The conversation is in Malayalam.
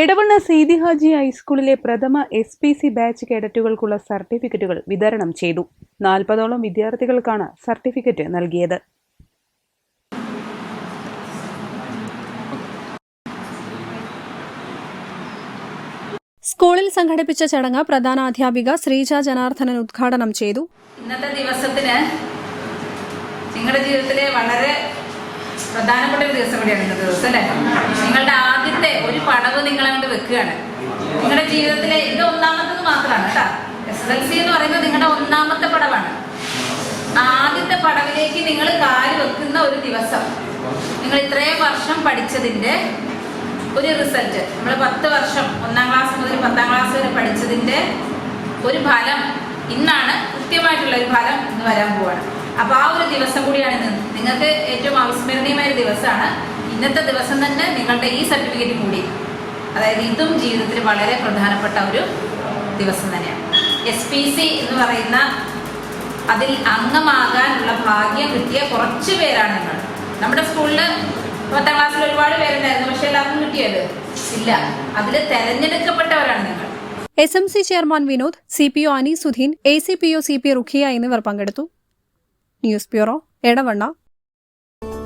എടവണ്ണ സീതി ഹാജി ഹൈസ്കൂളിലെ പ്രഥമ എസ് പി സി ബാച്ച് കേഡറ്റുകൾക്കുള്ള സർട്ടിഫിക്കറ്റുകൾ വിതരണം ചെയ്തു. നാൽപ്പതോളം വിദ്യാർത്ഥികൾക്കാണ് സർട്ടിഫിക്കറ്റ് നൽകിയത്. സ്കൂളിൽ സംഘടിപ്പിച്ച ചടങ്ങ് പ്രധാനാധ്യാപിക ശ്രീജ ജനാർദ്ദനൻ ഉദ്ഘാടനം ചെയ്തു. ഇന്നത്തെ ദിവസത്തിന് നിങ്ങളുടെ ജീവിതത്തിലെ വളരെ പ്രധാനപ്പെട്ട ഒരു ദിവസം കൂടിയാണ് ഇന്നത്തെ ദിവസം അല്ലേ? നിങ്ങളുടെ വെക്കുകയാണ് നിങ്ങളുടെ ജീവിതത്തിലെ ഇത് ഒന്നാമത്തത് മാത്രമാണ് കേട്ടോ. എസ് എൽ സി എന്ന് പറയുന്നത് നിങ്ങളുടെ ഒന്നാമത്തെ പടവാണ്. ആദ്യത്തെ പടവിലേക്ക് നിങ്ങൾ കാൽ വെക്കുന്ന ഒരു ദിവസം നിങ്ങൾ ഇത്രയും വർഷം പഠിച്ചതിന്റെ ഒരു റിസൾട്ട് നമ്മൾ പത്ത് വർഷം ഒന്നാം ക്ലാസ് മുതൽ പത്താം ക്ലാസ് വരെ പഠിച്ചതിന്റെ ഒരു ഫലം ഇന്നാണ് കൃത്യമായിട്ടുള്ള ഒരു ഫലം ഇന്ന് വരാൻ പോവാണ്. അപ്പൊ ആ ഒരു ദിവസം കൂടിയാണ് ഇന്ന്. നിങ്ങൾക്ക് ഏറ്റവും അവിസ്മരണീയമായ ഒരു ദിവസമാണ്. ഇന്നത്തെ ദിവസം തന്നെ നിങ്ങളുടെ ഈ സർട്ടിഫിക്കറ്റ് കൂടി. അതായത് ഇതും ജീവിതത്തിൽ വളരെ പ്രധാനപ്പെട്ട ഒരു ദിവസം തന്നെയാണ്. എസ് പി സി എന്ന് പറയുന്ന അതിൽ അംഗമാകാനുള്ള ഭാഗ്യം കിട്ടിയ കുറച്ച് പേരാണ് നിങ്ങൾ നമ്മുടെ സ്കൂളിൽ പത്താം ക്ലാസ്സിൽ ഒരുപാട് പേരുണ്ടായിരുന്നു പക്ഷെ എല്ലാവർക്കും കിട്ടിയത് ഇല്ല. അതിൽ തെരഞ്ഞെടുക്കപ്പെട്ടവരാണ് നിങ്ങൾ S M C chairman Vinod C P O Aneesuddin A C P O C P Rukhiya എന്നിവർ പങ്കെടുത്തു. News bureau Edavanna.